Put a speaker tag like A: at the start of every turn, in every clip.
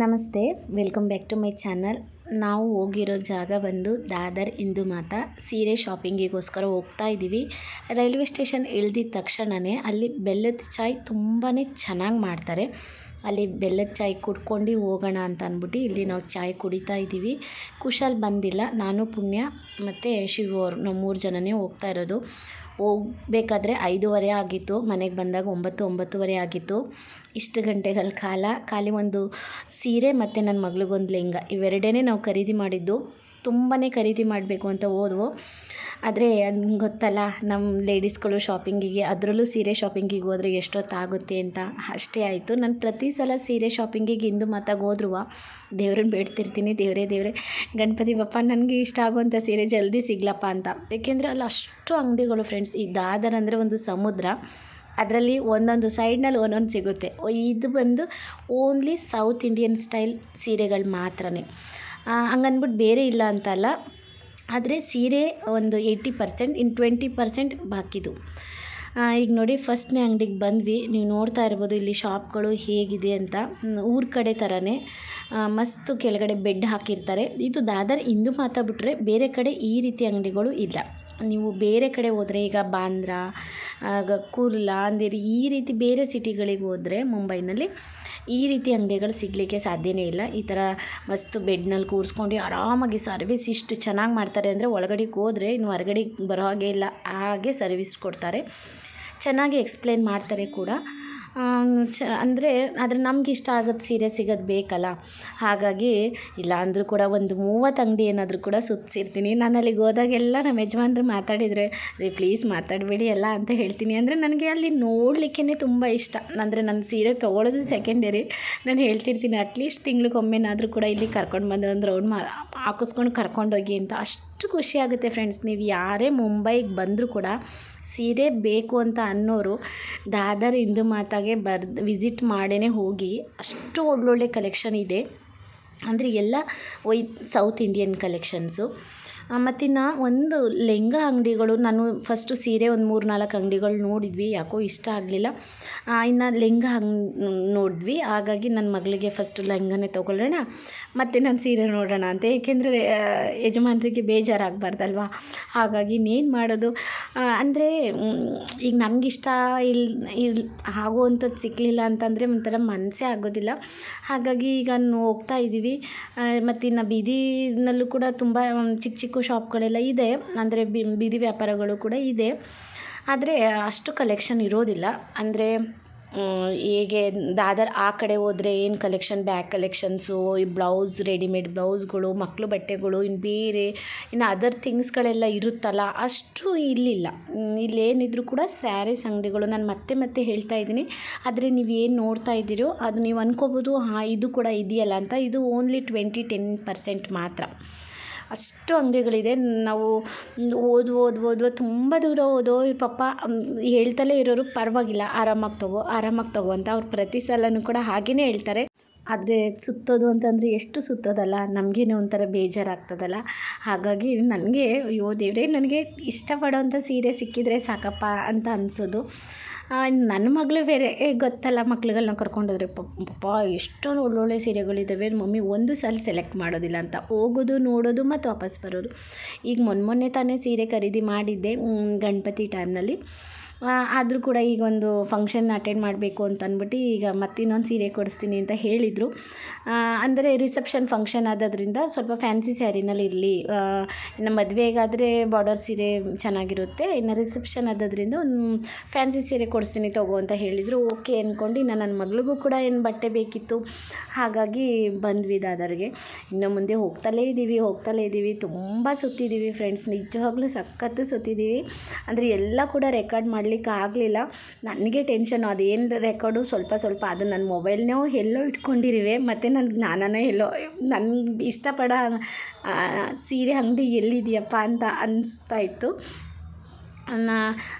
A: ನಮಸ್ತೆ, welcome back to my channel. ನಾವು ಹೋಗಿರೋ ಜಾಗ ಬಂದು ದಾದರ್ ಇಂದು ಮಾತಾ. ಸೀರೆ ಶಾಪಿಂಗಿಗೋಸ್ಕರ ಹೋಗ್ತಾ ಇದ್ದೀವಿ. ರೈಲ್ವೆ ಸ್ಟೇಷನ್ ಇಳ್ದಿದ ತಕ್ಷಣವೇ ಅಲ್ಲಿ ಬೆಲ್ಲದ ಚಾಯ್ ತುಂಬಾ ಚೆನ್ನಾಗಿ ಮಾಡ್ತಾರೆ. ಅಲ್ಲಿ ಬೆಲ್ಲದ ಚಾಯ್ ಕುಡ್ಕೊಂಡು ಹೋಗೋಣ ಅಂತ ಅಂದ್ಬಿಟ್ಟು ಇಲ್ಲಿ ನಾವು ಚಾಯ್ ಕುಡಿತಾ ಇದ್ದೀವಿ. ಕುಶಾಲ್ ಬಂದಿಲ್ಲ, ನಾನು ಪುಣ್ಯ ಮತ್ತು ಶಿವ ಅವರು ನಾವು ಮೂರು ಜನನೇ ಹೋಗ್ತಾ ಇರೋದು. ಹೋಗ್ಬೇಕಾದ್ರೆ ಐದೂವರೆ ಆಗಿತ್ತು. ಮನೆಗೆ ಬಂದಾಗ ಒಂಬತ್ತು, ಒಂಬತ್ತುವರೆ ಆಗಿತ್ತು. ಇಷ್ಟು ಗಂಟೆಗಳ ಕಾಲ. ಖಾಲಿ ಒಂದು ಸೀರೆ ಮತ್ತು ನನ್ನ ಮಗಳಿಗೊಂದು ಲೆಹಂಗ. ಇವೆರಡೇ ನಾವು ಖರೀದಿ ಮಾಡಿದ್ದು. ತುಂಬಾ ಖರೀದಿ ಮಾಡಬೇಕು ಅಂತ ಹೋದ್ವು. ಆದರೆ ಗೊತ್ತಲ್ಲ ನಮ್ಮ ಲೇಡೀಸ್ಗಳು ಶಾಪಿಂಗಿಗೆ ಅದರಲ್ಲೂ ಸೀರೆ ಶಾಪಿಂಗಿಗೆ ಹೋದರೆ ಎಷ್ಟೊತ್ತಾಗುತ್ತೆ ಅಂತ. ಅಷ್ಟೇ ಆಯಿತು. ನಾನು ಪ್ರತಿ ಸಲ ಸೀರೆ ಶಾಪಿಂಗಿಗೆ ಇಂದು ಮಾತಾಗಿ ಹೋದ್ರೂ ದೇವ್ರನ್ನ ಬೇಡ್ತಿರ್ತೀನಿ, ದೇವರೇ ದೇವರೇ. ಗಣಪತಿ ಬಪ್ಪ, ನನಗೆ ಇಷ್ಟ ಆಗುವಂಥ ಸೀರೆ ಜಲ್ದಿ ಸಿಗ್ಲಪ್ಪ ಅಂತ. ಏಕೆಂದರೆ ಅಲ್ಲಿ ಅಷ್ಟು ಅಂಗಡಿಗಳು ಫ್ರೆಂಡ್ಸ್ ಈ ದಾದರ್ ಅಂದರೆ ಒಂದು ಸಮುದ್ರ. ಅದರಲ್ಲಿ ಒಂದೊಂದು ಸೈಡ್ನಲ್ಲಿ ಒಂದೊಂದು ಸಿಗುತ್ತೆ. ಇದು ಬಂದು ಓನ್ಲಿ ಸೌತ್ ಇಂಡಿಯನ್ ಸ್ಟೈಲ್ ಸೀರೆಗಳು ಮಾತ್ರನೇ. ಹಂಗನ್ಬಿಟ್ಟು ಬೇರೆ ಇಲ್ಲ ಅಂತಲ್ಲ. ಆದರೆ ಸೀರೆ ಒಂದು ಏಯ್ಟಿ ಪರ್ಸೆಂಟ್ ಇನ್ನು ಟ್ವೆಂಟಿ ಪರ್ಸೆಂಟ್ ಬಾಕಿದು. ಈಗ ನೋಡಿ ಫಸ್ಟ್ನೇ ಅಂಗಡಿಗೆ ಬಂದ್ವಿ. ನೀವು ನೋಡ್ತಾ ಇರ್ಬೋದು ಇಲ್ಲಿ ಶಾಪ್ಗಳು ಹೇಗಿದೆ ಅಂತ. ಊರ ಕಡೆ ಥರನೇ ಮಸ್ತು ಕೆಳಗಡೆ ಬೆಡ್ ಹಾಕಿರ್ತಾರೆ. ಇದು ದಾದರ್ ಇಂದು ಬಿಟ್ಟರೆ ಬೇರೆ ಕಡೆ ಈ ರೀತಿ ಅಂಗಡಿಗಳು ಇಲ್ಲ. ನೀವು ಬೇರೆ ಕಡೆ ಹೋದರೆ ಈಗ ಬಾಂದ್ರಾ, ಆಗ ಕುರ್ಲಾ ಅಂದಿರಿ ಈ ರೀತಿ ಬೇರೆ ಸಿಟಿಗಳಿಗೆ ಹೋದರೆ ಮುಂಬೈನಲ್ಲಿ ಈ ರೀತಿ ಅಂಗಡಿಗಳು ಸಿಗಲಿಕ್ಕೆ ಸಾಧ್ಯನೇ ಇಲ್ಲ. ಈ ಥರ ಮಸ್ತ್ ಬೆಡ್ನಲ್ಲಿ ಕೂರಿಸ್ಕೊಂಡು ಆರಾಮಾಗಿ ಸರ್ವಿಸ್ ಇಷ್ಟು ಚೆನ್ನಾಗಿ ಮಾಡ್ತಾರೆ ಅಂದರೆ ಒಳಗಡೆಗೆ ಹೋದರೆ ಇನ್ನು ಹೊರಗಡೆ ಬರೋ ಹಾಗೆ ಇಲ್ಲ. ಹಾಗೆ ಸರ್ವಿಸ್ ಕೊಡ್ತಾರೆ. ಚೆನ್ನಾಗಿ ಎಕ್ಸ್ಪ್ಲೇನ್ ಮಾಡ್ತಾರೆ ಕೂಡ. ಚ, ಅಂದರೆ ಆದರೆ ನಮ್ಗೆ ಇಷ್ಟ ಆಗೋದು ಸೀರೆ ಸಿಗೋದು ಬೇಕಲ್ಲ. ಹಾಗಾಗಿ ಇಲ್ಲ ಅಂದರೂ ಕೂಡ ಒಂದು ಮೂವತ್ತು ಅಂಗಡಿ ಏನಾದರೂ ಕೂಡ ಸುತ್ತಿಸಿರ್ತೀನಿ ನಾನು ಅಲ್ಲಿಗೆ ಹೋದಾಗೆಲ್ಲ ನಮ್ಮ ಯಜಮಾನ್ರು ಮಾತಾಡಿದರೆ, ರೀ ಪ್ಲೀಸ್ ಮಾತಾಡಬೇಡಿ ಎಲ್ಲ ಅಂತ ಹೇಳ್ತೀನಿ. ಅಂದರೆ ನನಗೆ ಅಲ್ಲಿ ನೋಡಲಿಕ್ಕೇ ತುಂಬ ಇಷ್ಟ. ಅಂದರೆ ನನ್ನ ಸೀರೆ ತೊಗೊಳೋದು ಸೆಕೆಂಡರಿ ನಾನು ಹೇಳ್ತಿರ್ತೀನಿ ಅಟ್ಲೀಸ್ಟ್ ತಿಂಗ್ಳಿಗೊಮ್ಮೆನಾದರೂ ಕೂಡ ಇಲ್ಲಿ ಕರ್ಕೊಂಡು ಬಂದು ಒಂದು ರೌಂಡ್ ಮಾ, ಹಾಕಿಸ್ಕೊಂಡು ಕರ್ಕೊಂಡೋಗಿ ಅಂತ. ಅಷ್ಟು ಖುಷಿ ಆಗುತ್ತೆ ಫ್ರೆಂಡ್ಸ್ ನೀವು ಯಾರೇ ಮುಂಬೈಗೆ ಬಂದರೂ ಕೂಡ ಸೀರೆ ಬೇಕು ಅಂತ ಅನ್ನೋರು ದಾದರ್ ಹಿಂದೂ ಮಾತಾಗೆ ಬರ್ದು ವಿಸಿಟ್ ಮಾಡೇ ಹೋಗಿ, ಅಷ್ಟು ಒಳ್ಳೊಳ್ಳೆ ಕಲೆಕ್ಷನ್ ಇದೆ. ಅಂದರೆ ಎಲ್ಲ ವೈ ಸೌತ್ ಇಂಡಿಯನ್ ಕಲೆಕ್ಷನ್ಸು ನಾ ಒಂದು ಲೆಂಗ ಅಂಗಡಿಗಳು, ನಾನು ಫಸ್ಟು ಸೀರೆ ಒಂದು ಮೂರು ನಾಲ್ಕು ಅಂಗಡಿಗಳು ನೋಡಿದ್ವಿ, ಯಾಕೋ ಇಷ್ಟ ಆಗಲಿಲ್ಲ. ಇನ್ನು ಲೆಂಗ ಹಂಗೆ ನೋಡಿದ್ವಿ, ಹಾಗಾಗಿ ನನ್ನ ಮಗಳಿಗೆ ಫಸ್ಟು ಲೆಂಗನೇ ತೊಗೊಳ್ಳೋಣ, ಮತ್ತು ನಾನು ಸೀರೆ ನೋಡೋಣ ಅಂತ. ಏಕೆಂದರೆ ಯಜಮಾನರಿಗೆ ಬೇಜಾರಾಗಬಾರ್ದಲ್ವ? ಹಾಗಾಗಿ ಇನ್ನೇನು ಮಾಡೋದು? ಅಂದರೆ ಈಗ ನಮಗಿಷ್ಟ ಇಲ್ ಇಲ್ ಆಗುವಂಥದ್ದು ಸಿಕ್ಕಲಿಲ್ಲ ಅಂತಂದರೆ ಒಂಥರ ಮನಸ್ಸೇ ಆಗೋದಿಲ್ಲ. ಹಾಗಾಗಿ ಈಗ ಹೋಗ್ತಾ ಇದ್ದೀವಿ ಮತ್ತಿನ್ನು ಬೀದಿನಲ್ಲೂ ಕೂಡ ತುಂಬ ಚಿಕ್ಕ ಚಿಕ್ಕ ಶಾಪ್ಗಳೆಲ್ಲ ಇದೆ. ಅಂದರೆ ಬೀದಿ ವ್ಯಾಪಾರಗಳು ಕೂಡ ಇದೆ. ಆದರೆ ಅಷ್ಟು ಕಲೆಕ್ಷನ್ ಇರೋದಿಲ್ಲ. ಅಂದರೆ ಹೇಗೆ ದಾದರ್ ಆ ಕಡೆ ಹೋದರೆ ಏನು ಕಲೆಕ್ಷನ್ ಬ್ಯಾಗ್ ಕಲೆಕ್ಷನ್ಸು ಈ ಬ್ಲೌಸ್ ರೆಡಿಮೇಡ್ ಬ್ಲೌಸ್ಗಳು ಮಕ್ಕಳು ಬಟ್ಟೆಗಳು ಇನ್ನು ಬೇರೆ ಇನ್ನು ಅದರ್ ಥಿಂಗ್ಸ್ಗಳೆಲ್ಲ ಇರುತ್ತಲ್ಲ, ಅಷ್ಟು ಇಲ್ಲಿಲ್ಲ. ಇಲ್ಲೇನಿದ್ರು ಕೂಡ ಸ್ಯಾರೀಸ್ ಅಂಗಡಿಗಳು ನಾನು ಮತ್ತೆ ಮತ್ತೆ ಹೇಳ್ತಾ ಇದ್ದೀನಿ. ಆದರೆ ನೀವು ಏನು ನೋಡ್ತಾ ಇದ್ದೀರೋ ಅದು ನೀವು ಅಂದ್ಕೋಬೋದು ಹಾಂ, ಇದು ಕೂಡ ಇದೆಯಲ್ಲ ಅಂತ, ಇದು ಓನ್ಲಿ ಟ್ವೆಂಟಿ ಟೆನ್ ಪರ್ಸೆಂಟ್ ಮಾತ್ರ. ಅಷ್ಟು ಅಂಗಡಿಗಳಿದೆ ನಾವು ಓದು ಓದು ಓದು, ತುಂಬ ದೂರ ಓದೋ ಪಾಪ ಹೇಳ್ತಲೇ ಇರೋರು ಪರವಾಗಿಲ್ಲ. ಆರಾಮಾಗಿ ತಗೋ ಆರಾಮಾಗಿ ತಗೋ ಅಂತ ಅವ್ರು ಪ್ರತಿ ಸಲವೂ ಕೂಡ ಹಾಗೆಯೇ ಹೇಳ್ತಾರೆ. ಆದರೆ ಸುತ್ತೋದು ಅಂತಂದರೆ ಎಷ್ಟು ಸುತ್ತೋದಲ್ಲ, ನಮಗೇನೋ ಒಂಥರ ಬೇಜಾರಾಗ್ತದಲ್ಲ. ಹಾಗಾಗಿ ನನಗೆ, ಅಯ್ಯೋ ದೇವರೇ, ನನಗೆ ಇಷ್ಟಪಡೋವಂಥ ಸೀರೆ ಸಿಕ್ಕಿದರೆ ಸಾಕಪ್ಪ ಅಂತ ಅನಿಸೋದು. ನನ್ನ ಮಗಳು ಬೇರೆ. ಏ, ಗೊತ್ತಲ್ಲ ಮಕ್ಳುಗಳನ್ನ ಕರ್ಕೊಂಡೋದ್ರೆ ಪಪ್ಪ, ಎಷ್ಟೊಂದು ಒಳ್ಳೊಳ್ಳೆ ಸೀರೆಗಳಿದ್ದಾವೆ ಮಮ್ಮಿ ಒಂದು ಸಲ ಸೆಲೆಕ್ಟ್ ಮಾಡೋದಿಲ್ಲ ಅಂತ. ಹೋಗೋದು, ನೋಡೋದು ಮತ್ತು ವಾಪಸ್ ಬರೋದು. ಈಗ ಮೊನ್ನೆ ಮೊನ್ನೆ ತಾನೇ ಸೀರೆ ಖರೀದಿ ಮಾಡಿದ್ದೆ ಗಣಪತಿ ಟೈಮ್ನಲ್ಲಿ ಆದರೂ ಕೂಡ ಈಗ ಒಂದು ಫಂಕ್ಷನ್ ಅಟೆಂಡ್ ಮಾಡಬೇಕು ಅಂತ ಅಂದ್ಬಿಟ್ಟು ಈಗ ಮತ್ತಿನ್ನೊಂದು ಸೀರೆ ಕೊಡಿಸ್ತೀನಿ ಅಂತ ಹೇಳಿದರು. ಅಂದರೆ ರಿಸೆಪ್ಷನ್ ಫಂಕ್ಷನ್ ಆದದ್ರಿಂದ ಸ್ವಲ್ಪ ಫ್ಯಾನ್ಸಿ ಸ್ಯಾರಿನಲ್ಲಿ ಇರಲಿ. ಇನ್ನು ಮದುವೆಗಾದರೆ ಬಾರ್ಡರ್ ಸೀರೆ ಚೆನ್ನಾಗಿರುತ್ತೆ. ಇನ್ನು ರಿಸೆಪ್ಷನ್ ಆದದ್ರಿಂದ ಒಂದು ಫ್ಯಾನ್ಸಿ ಸೀರೆ ಕೊಡಿಸ್ತೀನಿ ತಗೋ ಅಂತ ಹೇಳಿದರು. ಓಕೆ ಅಂದ್ಕೊಂಡು ಇನ್ನು ನನ್ನ ಮಗಳಿಗೂ ಕೂಡ ಏನು ಬಟ್ಟೆ ಬೇಕಿತ್ತು. ಹಾಗಾಗಿ ಬಂದ್ವಿ ದಾದರ್ಗೆ. ಇನ್ನು ಮುಂದೆ ಹೋಗ್ತಲೇ ಇದ್ದೀವಿ ಹೋಗ್ತಲೇ ಇದ್ದೀವಿ ತುಂಬ ಸುತ್ತಿದ್ದೀವಿ ಫ್ರೆಂಡ್ಸ್ ನಿಜವಾಗ್ಲೂ ಸಖತ್ತು ಸುತ್ತಿದ್ದೀವಿ ಅಂದರೆ ಎಲ್ಲ ಕೂಡ ರೆಕಾರ್ಡ್ ಮಾಡಲಿ ಆಗಲಿಲ್ಲ. ನನಗೆ ಟೆನ್ಷನ್ ಅದೇನು ರೆಕಾರ್ಡು ಸ್ವಲ್ಪ ಸ್ವಲ್ಪ ಅದು ನನ್ನ ಮೊಬೈಲ್ನೋ ಎಲ್ಲೋ ಇಟ್ಕೊಂಡಿರುವೆ. ಮತ್ತು ನನ್ನ ಜ್ಞಾನನೇ ಎಲ್ಲೋ ನನ್ಗೆ ಇಷ್ಟಪಡೋ ಸೀರೆ ಅಂಗಡಿ ಎಲ್ಲಿದೆಯಪ್ಪ ಅಂತ ಅನ್ನಿಸ್ತಾ ಇತ್ತು.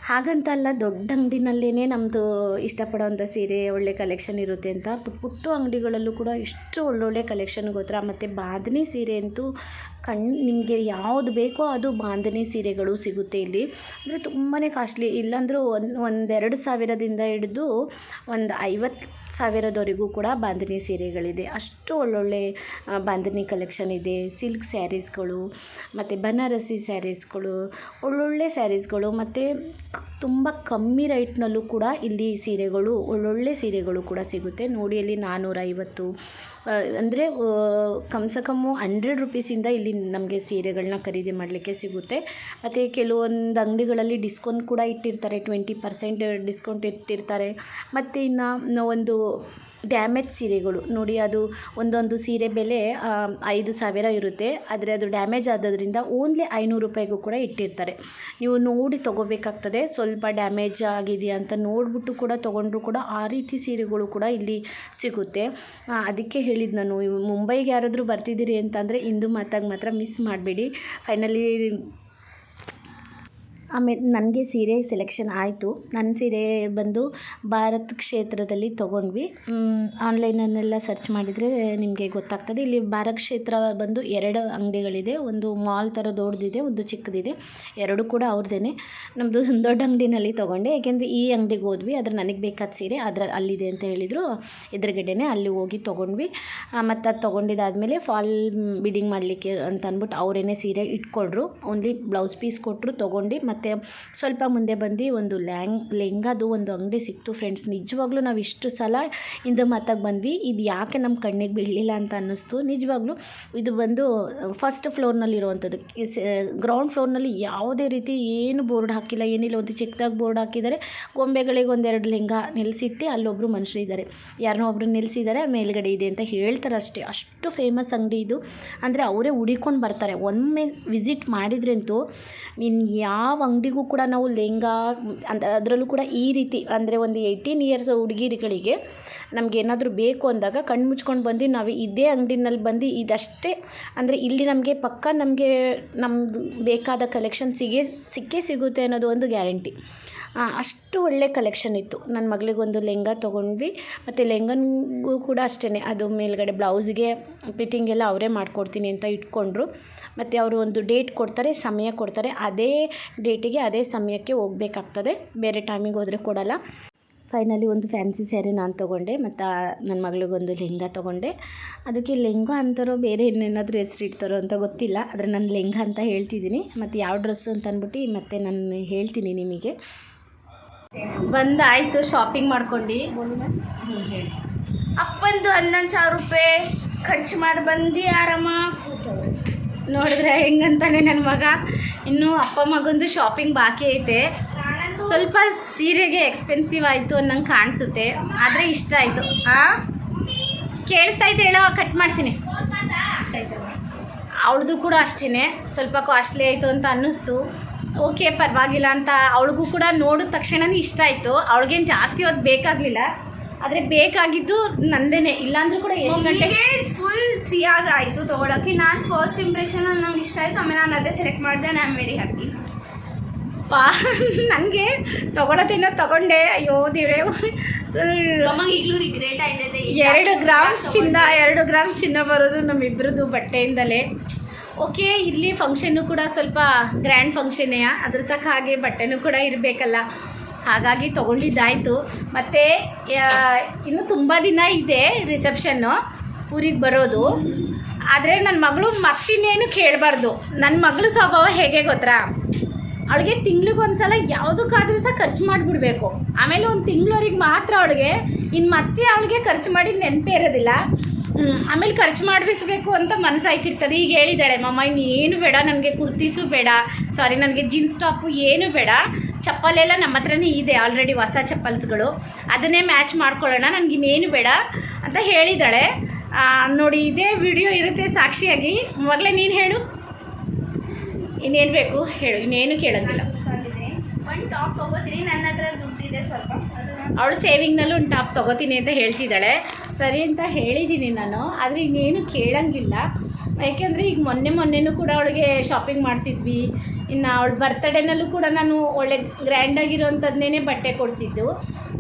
A: ಹಾಗಂತಲ್ಲ ದೊಡ್ಡ ಅಂಗಡಿನಲ್ಲೇ ನಮ್ಮದು ಇಷ್ಟಪಡೋವಂಥ ಸೀರೆ ಒಳ್ಳೆ ಕಲೆಕ್ಷನ್ ಇರುತ್ತೆ ಅಂತ. ಪುಟ್ಟ ಪುಟ್ಟ ಅಂಗಡಿಗಳಲ್ಲೂ ಕೂಡ ಇಷ್ಟು ಒಳ್ಳೊಳ್ಳೆ ಕಲೆಕ್ಷನ್ ಗೊತ್ತರ ಮತ್ತು ಬಾದನಿ ಸೀರೆ ಅಂತೂ ಕಣ್ಣು ನಿಮಗೆ ಯಾವುದು ಬೇಕೋ ಅದು ಬಾಂಧನಿ ಸೀರೆಗಳು ಸಿಗುತ್ತೆ ಇಲ್ಲಿ. ಅಂದರೆ ತುಂಬಾ ಕಾಸ್ಟ್ಲಿ. ಇಲ್ಲಾಂದರೂ ಒಂದು, ಒಂದೆರಡು ಸಾವಿರದಿಂದ ಹಿಡಿದು ಒಂದು ಐವತ್ತು ಸಾವಿರದವರೆಗೂ ಕೂಡ ಬಾಂಧನಿ ಸೀರೆಗಳಿದೆ. ಅಷ್ಟು ಒಳ್ಳೊಳ್ಳೆ ಬಾಂಧನಿ ಕಲೆಕ್ಷನ್ ಇದೆ. ಸಿಲ್ಕ್ ಸ್ಯಾರೀಸ್ಗಳು ಮತ್ತು ಬನಾರಸಿ ಸ್ಯಾರೀಸ್ಗಳು ಒಳ್ಳೊಳ್ಳೆ ಸ್ಯಾರೀಸ್ಗಳು ಮತ್ತು ತುಂಬ ಕಮ್ಮಿ ರೈಟ್ನಲ್ಲೂ ಕೂಡ ಇಲ್ಲಿ ಸೀರೆಗಳು, ಒಳ್ಳೊಳ್ಳೆ ಸೀರೆಗಳು ಕೂಡ ಸಿಗುತ್ತೆ. ನೋಡಿ ಅಲ್ಲಿ ನಾನ್ನೂರೈವತ್ತು ಅಂದರೆ ಕಮ್ಸಕಮ್ಮು ಹಂಡ್ರೆಡ್ ರುಪೀಸಿಂದ ಇಲ್ಲಿ ನಮಗೆ ಸೀರೆಗಳನ್ನ ಖರೀದಿ ಮಾಡಲಿಕ್ಕೆ ಸಿಗುತ್ತೆ. ಮತ್ತು ಕೆಲವೊಂದು ಅಂಗಡಿಗಳಲ್ಲಿ ಡಿಸ್ಕೌಂಟ್ ಕೂಡ ಇಟ್ಟಿರ್ತಾರೆ ಟ್ವೆಂಟಿ ಪರ್ಸೆಂಟ್ ಡಿಸ್ಕೌಂಟ್ ಇಟ್ಟಿರ್ತಾರೆ. ಮತ್ತು ಇನ್ನು ಒಂದು ಡ್ಯಾಮೇಜ್ ಸೀರೆಗಳು. ನೋಡಿ, ಅದು ಒಂದೊಂದು ಸೀರೆ ಬೆಲೆ ಐದು ಸಾವಿರ ಇರುತ್ತೆ. ಆದರೆ ಅದು ಡ್ಯಾಮೇಜ್ ಆದದ್ರಿಂದ ಓನ್ಲಿ ಐನೂರು ರೂಪಾಯಿಗೂ ಕೂಡ ಇಟ್ಟಿರ್ತಾರೆ. ನೀವು ನೋಡಿ ತೊಗೋಬೇಕಾಗ್ತದೆ. ಸ್ವಲ್ಪ ಡ್ಯಾಮೇಜ್ ಆಗಿದೆಯಾ ಅಂತ ನೋಡಿಬಿಟ್ಟು ಕೂಡ ತೊಗೊಂಡ್ರು ಕೂಡ ಆ ರೀತಿ ಸೀರೆಗಳು ಕೂಡ ಇಲ್ಲಿ ಸಿಗುತ್ತೆ. ಅದಕ್ಕೆ ಹೇಳಿದ್ದು ನಾನು ಮುಂಬೈಗೆ ಯಾರಾದರೂ ಬರ್ತಿದ್ದೀರಿ ಅಂತಂದರೆ ಇಂದು ಮಾತಾಗಿ ಮಾತ್ರ ಮಿಸ್ ಮಾಡಬೇಡಿ. ಫೈನಲಿ ಆಮೇಲೆ ನನಗೆ ಸೀರೆ ಸೆಲೆಕ್ಷನ್ ಆಯಿತು. ನನ್ನ ಸೀರೆ ಬಂದು ಭಾರತ್ ಕ್ಷೇತ್ರದಲ್ಲಿ ತೊಗೊಂಡ್ವಿ. ಆನ್ಲೈನನ್ನೆಲ್ಲ ಸರ್ಚ್ ಮಾಡಿದರೆ ನಿಮಗೆ ಗೊತ್ತಾಗ್ತದೆ. ಇಲ್ಲಿ ಭಾರತ್ ಕ್ಷೇತ್ರ ಬಂದು ಎರಡು ಅಂಗಡಿಗಳಿದೆ. ಒಂದು ಮಾಲ್ ಥರ ದೊಡ್ಡದಿದೆ ಒಂದು ಚಿಕ್ಕದಿದೆ. ಎರಡು ಕೂಡ ಅವ್ರದ್ದೇ ನಮ್ಮದು ದೊಡ್ಡ ಅಂಗಡಿನಲ್ಲಿ ತೊಗೊಂಡೆ. ಯಾಕೆಂದರೆ ಈ ಅಂಗಡಿಗೆ ಹೋದ್ವಿ. ಆದರೆ ನನಗೆ ಬೇಕಾದ ಸೀರೆ ಅದರ ಅಲ್ಲಿದೆ ಅಂತ ಹೇಳಿದರು. ಎದುರುಗಡೆನೇ ಅಲ್ಲಿ ಹೋಗಿ ತೊಗೊಂಡ್ವಿ. ಮತ್ತು ಅದು ತೊಗೊಂಡಿದ್ದಾದಮೇಲೆ ಫಾಲ್ ಬಿಡಿಂಗ್ ಮಾಡಲಿಕ್ಕೆ ಅಂತ ಅಂದ್ಬಿಟ್ಟು ಅವರೇನೆ ಸೀರೆ ಇಟ್ಕೊಂಡ್ರು. ಓನ್ಲಿ ಬ್ಲೌಸ್ ಪೀಸ್ ಕೊಟ್ಟರು ತೊಗೊಂಡು ಮತ್ತು ಸ್ವಲ್ಪ ಮುಂದೆ ಬಂದು ಒಂದು ಲ್ಯಾಂಗ್, ಲೆಹಂಗಾದು ಒಂದು ಅಂಗಡಿ ಸಿಕ್ತು ಫ್ರೆಂಡ್ಸ್ ನಿಜವಾಗ್ಲೂ ನಾವು ಇಷ್ಟು ಸಲ ಇಂದ ಮಾತಾಗಿ ಬಂದ್ವಿ. ಇದು ಯಾಕೆ ನಮ್ಮ ಕಣ್ಣಿಗೆ ಬೀಳಲಿಲ್ಲ ಅಂತ ಅನ್ನಿಸ್ತು. ನಿಜವಾಗ್ಲೂ ಇದು ಬಂದು ಫಸ್ಟ್ ಫ್ಲೋರ್ನಲ್ಲಿರುವಂಥದ್ದು ಗ್ರೌಂಡ್ ಫ್ಲೋರ್ನಲ್ಲಿ ಯಾವುದೇ ರೀತಿ ಏನು ಬೋರ್ಡ್ ಹಾಕಿಲ್ಲ. ಏನಿಲ್ಲ, ಒಂದು ಚಿಕ್ಕದಾಗಿ ಬೋರ್ಡ್ ಹಾಕಿದ್ದಾರೆ ಗೊಂಬೆಗಳಿಗೆ ಒಂದೆರಡು ಲೆಹಂಗ ನಿಲ್ಲಿಸಿಟ್ಟು ಅಲ್ಲೊಬ್ಬರು ಮನುಷ್ಯರಿದ್ದಾರೆ ಯಾರನ್ನೋ ಒಬ್ಬರು ನಿಲ್ಲಿಸಿದ್ದಾರೆ ಮೇಲ್ಗಡೆ ಇದೆ ಅಂತ ಹೇಳ್ತಾರೆ ಅಷ್ಟೇ. ಅಷ್ಟು ಫೇಮಸ್ ಅಂಗಡಿ ಇದು. ಅಂದರೆ ಅವರೇ ಹುಡಿಕೊಂಡು ಬರ್ತಾರೆ. ಒಮ್ಮೆ ವಿಸಿಟ್ ಮಾಡಿದ್ರಂತೂ ಇನ್ನು ಯಾವ ಅಂಗಡಿಗೂ ಕೂಡ ನಾವು ಲೆಹಂಗಾ ಅಂತ ಅದರಲ್ಲೂ ಕೂಡ ಈ ರೀತಿ ಅಂದರೆ ಒಂದು ಏಯ್ಟೀನ್ ಇಯರ್ಸ್ ಹುಡುಗಿರುಗಳಿಗೆ ನಮ್ಗೆ ಏನಾದರೂ ಬೇಕು ಅಂದಾಗ ಕಣ್ಣು ಮುಚ್ಕೊಂಡು ಬಂದು ನಾವು ಇದೇ ಅಂಗಡಿನಲ್ಲಿ ಬಂದು ಇದಷ್ಟೇ ಅಂದರೆ ಇಲ್ಲಿ ನಮಗೆ ಪಕ್ಕ ನಮಗೆ ನಮ್ಮದು ಬೇಕಾದ ಕಲೆಕ್ಷನ್ ಸಿಗೇ, ಸಿಕ್ಕೇ ಸಿಗುತ್ತೆ ಅನ್ನೋದು ಒಂದು ಗ್ಯಾರಂಟಿ ಅಷ್ಟು ಒಳ್ಳೆ ಕಲೆಕ್ಷನ್ ಇತ್ತು. ನನ್ನ ಮಗಳಿಗೊಂದು ಲೆಹಂಗ ತೊಗೊಂಡ್ವಿ. ಮತ್ತು ಲೆಹಂಗನ್ಗೂ ಕೂಡ ಅಷ್ಟೇ ಅದು ಮೇಲ್ಗಡೆ ಬ್ಲೌಸ್ಗೆ ಫಿಟ್ಟಿಂಗ್ ಎಲ್ಲ ಅವರೇ ಮಾಡಿಕೊಡ್ತೀನಿ ಅಂತ ಇಟ್ಕೊಂಡ್ರು. ಮತ್ತು ಅವರು ಒಂದು ಡೇಟ್ ಕೊಡ್ತಾರೆ, ಸಮಯ ಕೊಡ್ತಾರೆ, ಅದೇ ಡೇಟಿಗೆ ಅದೇ ಸಮಯಕ್ಕೆ ಹೋಗಬೇಕಾಗ್ತದೆ. ಬೇರೆ ಟೈಮಿಗೆ ಹೋದರೆ ಕೊಡಲ್ಲ. ಫೈನಲಿ ಒಂದು ಫ್ಯಾನ್ಸಿ ಸ್ಯಾರಿ ನಾನು ತೊಗೊಂಡೆ, ಮತ್ತು ನನ್ನ ಮಗಳಿಗೊಂದು ಲೆಹಂಗ ತೊಗೊಂಡೆ. ಅದಕ್ಕೆ ಲೆಹಂಗ ಅಂತಾರೋ ಬೇರೆ ಇನ್ನೇನಾದರೂ ಹೆಸ್ರು ಇಡ್ತಾರೋ ಅಂತ ಗೊತ್ತಿಲ್ಲ, ಆದರೆ ನಾನು ಲೆಹಂಗ ಅಂತ ಹೇಳ್ತಿದ್ದೀನಿ. ಮತ್ತು ಯಾವ ಡ್ರೆಸ್ಸು ಅಂತ ಅಂದ್ಬಿಟ್ಟು ಮತ್ತೆ ನಾನು ಹೇಳ್ತೀನಿ ನಿಮಗೆ. ಬಂದಾಯಿತು ಶಾಪಿಂಗ್ ಮಾಡ್ಕೊಂಡು. ಹೇಳಿ
B: ಅಪ್ಪಂದು ಹನ್ನೊಂದು ಸಾವಿರ ರೂಪಾಯಿ ಖರ್ಚು ಮಾಡಿ ಬಂದು ಆರಾಮ. ಕೂತವ್ರು
A: ನೋಡಿದ್ರೆ ಹೆಂಗಂತಾನೆ ನನ್ನ ಮಗ. ಇನ್ನು ಅಪ್ಪ ಮಗಂದು ಶಾಪಿಂಗ್ ಬಾಕಿ ಐತೆ. ಸ್ವಲ್ಪ ಸೀರೆಗೆ ಎಕ್ಸ್ಪೆನ್ಸಿವ್ ಆಯಿತು ಅನ್ನಂಗೆ ಕಾಣಿಸುತ್ತೆ. ಆದರೆ ಇಷ್ಟ ಆಯಿತು. ಹಾಂ ಕೇಳಿಸ್ತಾ ಇದ್ದೆ ಹೇಳೋ ಕಟ್ ಮಾಡ್ತೀನಿ. ಅವಳದು ಕೂಡ ಅಷ್ಟೇ ಸ್ವಲ್ಪ ಕಾಸ್ಟ್ಲಿ ಆಯಿತು ಅಂತ ಅನ್ನಿಸ್ತು. ಓಕೆ ಪರವಾಗಿಲ್ಲ ಅಂತ. ಅವಳಿಗೂ ಕೂಡ ನೋಡಿದ ತಕ್ಷಣವೇ ಇಷ್ಟ ಆಯಿತು. ಅವಳಿಗೇನು ಜಾಸ್ತಿ ಹೊತ್ತು ಬೇಕಾಗಲಿಲ್ಲ. ಆದರೆ ಬೇಕಾಗಿದ್ದು ನಂದೇನೆ. ಇಲ್ಲಾಂದ್ರೂ ಕೂಡ ಎಷ್ಟು
B: ಗಂಟೆಗೆ ಫುಲ್ ತ್ರೀ ಅವರ್ಸ್ ಆಯಿತು ತೊಗೊಳಕ್ಕೆ. ನಾನು ಫಸ್ಟ್ ಇಂಪ್ರೆಷನ್ ನಂಗೆ ಇಷ್ಟ ಆಯಿತು. ಆಮೇಲೆ ನಾನು ಅದೇ ಸೆಲೆಕ್ಟ್ ಮಾಡಿದೆ ಐ ಆಮ್ ವೆರಿ ಹ್ಯಾಪಿ
A: ಪಾ ನನಗೆ ತಗೊಳೋದೇನೋ ತಗೊಂಡೆ. ಅಯ್ಯೋ ದೇವ್ರೇ.
B: ನಮಗೆ ಈಗಲೂ ರಿಗ್ರೆಟ್ ಆಯ್ತೈತೆ
A: ಎರಡು ಗ್ರಾಮ್ಸ್ ಚಿನ್ನ ಎರಡು ಗ್ರಾಮ್ಸ್ ಚಿನ್ನ ಬರೋದು ನಮ್ಮಿಬ್ಬರದ್ದು ಬಟ್ಟೆಯಿಂದಲೇ. ಓಕೆ ಇಲ್ಲಿ ಫಂಕ್ಷನ್ನು ಕೂಡ ಸ್ವಲ್ಪ ಗ್ರ್ಯಾಂಡ್ ಫಂಕ್ಷನ್ನೇ ಅದ್ರ ತಕ್ಕ ಹಾಗೆ ಬಟ್ಟೆನೂ ಕೂಡ ಇರಬೇಕಲ್ಲ. ಹಾಗಾಗಿ ತೊಗೊಂಡಿದ್ದಾಯಿತು. ಮತ್ತು ಇನ್ನೂ ತುಂಬ ದಿನ ಇದೆ ರಿಸೆಪ್ಷನ್ನು, ಊರಿಗೆ ಬರೋದು. ಆದರೆ ನನ್ನ ಮಗಳು ಮತ್ತಿನ್ನೇನು ಕೇಳಬಾರ್ದು. ನನ್ನ ಮಗಳ ಸ್ವಭಾವ ಹೇಗೆ ಗೊತ್ತಾ? ಅವಳಿಗೆ ತಿಂಗ್ಳಿಗೊಂದ್ಸಲ ಯಾವುದಕ್ಕಾದ್ರೂ ಸಹ ಖರ್ಚು ಮಾಡಿಬಿಡ್ಬೇಕು. ಆಮೇಲೆ ಒಂದು ತಿಂಗಳವರೆಗೆ ಮಾತ್ರ ಅವಳಿಗೆ ಇನ್ನು ಮತ್ತೆ ಅವಳಿಗೆ ಖರ್ಚು ಮಾಡಿದ ನೆನಪೇ ಇರೋದಿಲ್ಲ. ಆಮೇಲೆ ಖರ್ಚು ಮಾಡಿಸ್ಬೇಕು ಅಂತ ಮನಸ್ಸಾಯ್ತಿರ್ತದೆ. ಈಗ ಹೇಳಿದ್ದಾಳೆ ಮಮ್ಮ ಇನ್ನೇನು ಏನು ಬೇಡ ನನಗೆ ಕುರ್ತೀಸು ಬೇಡ. ಸಾರಿ ನನಗೆ ಜೀನ್ಸ್ ಟಾಪು ಏನು ಬೇಡ. ಚಪ್ಪಲೆಲ್ಲ ನಮ್ಮ ಹತ್ರನೇ ಇದೆ ಆಲ್ರೆಡಿ ಹೊಸ ಚಪ್ಪಲ್ಸ್ಗಳು. ಅದನ್ನೇ ಮ್ಯಾಚ್ ಮಾಡ್ಕೊಳ್ಳೋಣ ನನಗೆ ಇನ್ನೇನು ಬೇಡ. ಅಂತ ಹೇಳಿದ್ದಾಳೆ ನೋಡಿ ಇದೇ ವಿಡಿಯೋ ಇರುತ್ತೆ ಸಾಕ್ಷಿಯಾಗಿ. ಮೊದಲೇ ನೀನು ಹೇಳು. ಇನ್ನೇನು ಬೇಕು? ಹೇಳು. ಇನ್ನೇನು ಕೇಳೋಂಗಿಲ್ಲ. ಅವಳು ಸೇವಿಂಗ್ನಲ್ಲೂ ಒಂದು ಟಾಪ್ ತೊಗೋತೀನಿ ಅಂತ ಹೇಳ್ತಿದ್ದಾಳೆ. ಸರಿ ಅಂತ ಹೇಳಿದ್ದೀನಿ ನಾನು, ಆದರೆ ಇನ್ನೇನು ಕೇಳಂಗಿಲ್ಲ. ಯಾಕೆಂದರೆ ಈಗ ಮೊನ್ನೆ ಮೊನ್ನೆನೂ ಕೂಡ ಅವಳಿಗೆ ಶಾಪಿಂಗ್ ಮಾಡಿಸಿದ್ವಿ. ಇನ್ನು ಅವಳ ಬರ್ತಡೇನಲ್ಲೂ ಕೂಡ ನಾನು ಒಳ್ಳೆ ಗ್ರ್ಯಾಂಡಾಗಿರೋಂಥದ್ದನ್ನೇ ಬಟ್ಟೆ ಕೊಡಿಸಿದ್ದು.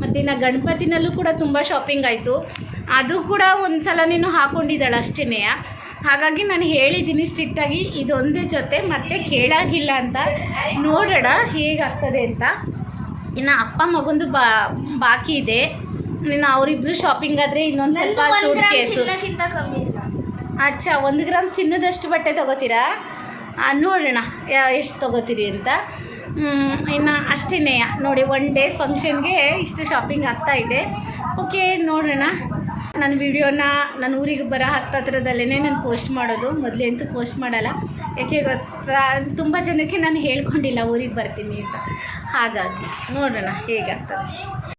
A: ಮತ್ತು ಇನ್ನು ಗಣಪತಿನಲ್ಲೂ ಕೂಡ ತುಂಬ ಶಾಪಿಂಗ್ ಆಯಿತು. ಅದು ಕೂಡ ಒಂದು ಸಲ ನೀನು ಹಾಕ್ಕೊಂಡಿದ್ದಾಳೆ ಅಷ್ಟೇ ಹಾಗಾಗಿ ನಾನು ಹೇಳಿದ್ದೀನಿ ಸ್ಟ್ರಿಕ್ಟಾಗಿ ಇದೊಂದೇ ಜೊತೆ, ಮತ್ತೆ ಕೇಳಾಗಿಲ್ಲ ಅಂತ. ನೋಡೋಣ ಹೇಗಾಗ್ತದೆ ಅಂತ. ಇನ್ನು ಅಪ್ಪ ಮಗಂದು ಬಾಕಿ ಇದೆ. ಇನ್ನು ಅವರಿಬ್ರು ಶಾಪಿಂಗ್ ಆದರೆ ಇನ್ನೊಂದು ಸ್ವಲ್ಪ ಸೂಟ್ ಕೇಸು. ಅಚ್ಚ ಒಂದು ಗ್ರಾಮ್ ಚಿನ್ನದಷ್ಟು ಬಟ್ಟೆ ತಗೋತೀರಾ? ನೋಡೋಣ ಎಷ್ಟು ತಗೋತೀರಿ ಅಂತ. ಇನ್ನು ಅಷ್ಟೇ ನೋಡಿ ಒನ್ ಡೇ ಫಂಕ್ಷನ್ಗೆ ಇಷ್ಟು ಶಾಪಿಂಗ್ ಆಗ್ತಾ ಇದೆ. ಓಕೆ ನೋಡೋಣ. ನನ್ನ ವಿಡಿಯೋನ ನನ್ನ ಊರಿಗೆ ಬರೋ ಹತ್ತತ್ರದಲ್ಲೇ ನಾನು ಪೋಸ್ಟ್ ಮಾಡೋದು. ಮೊದಲೇ ಅಂತೂ ಪೋಸ್ಟ್ ಮಾಡಲ್ಲ. ಯಾಕೆ ಗೊತ್ತಾ? ತುಂಬ ಜನಕ್ಕೆ ನಾನು ಹೇಳ್ಕೊಂಡಿಲ್ಲ ಊರಿಗೆ ಬರ್ತೀನಿ ಅಂತ. ಹಾಗಾಗಿ ನೋಡೋಣ ಹೇಗಾಗ್ತದೆ.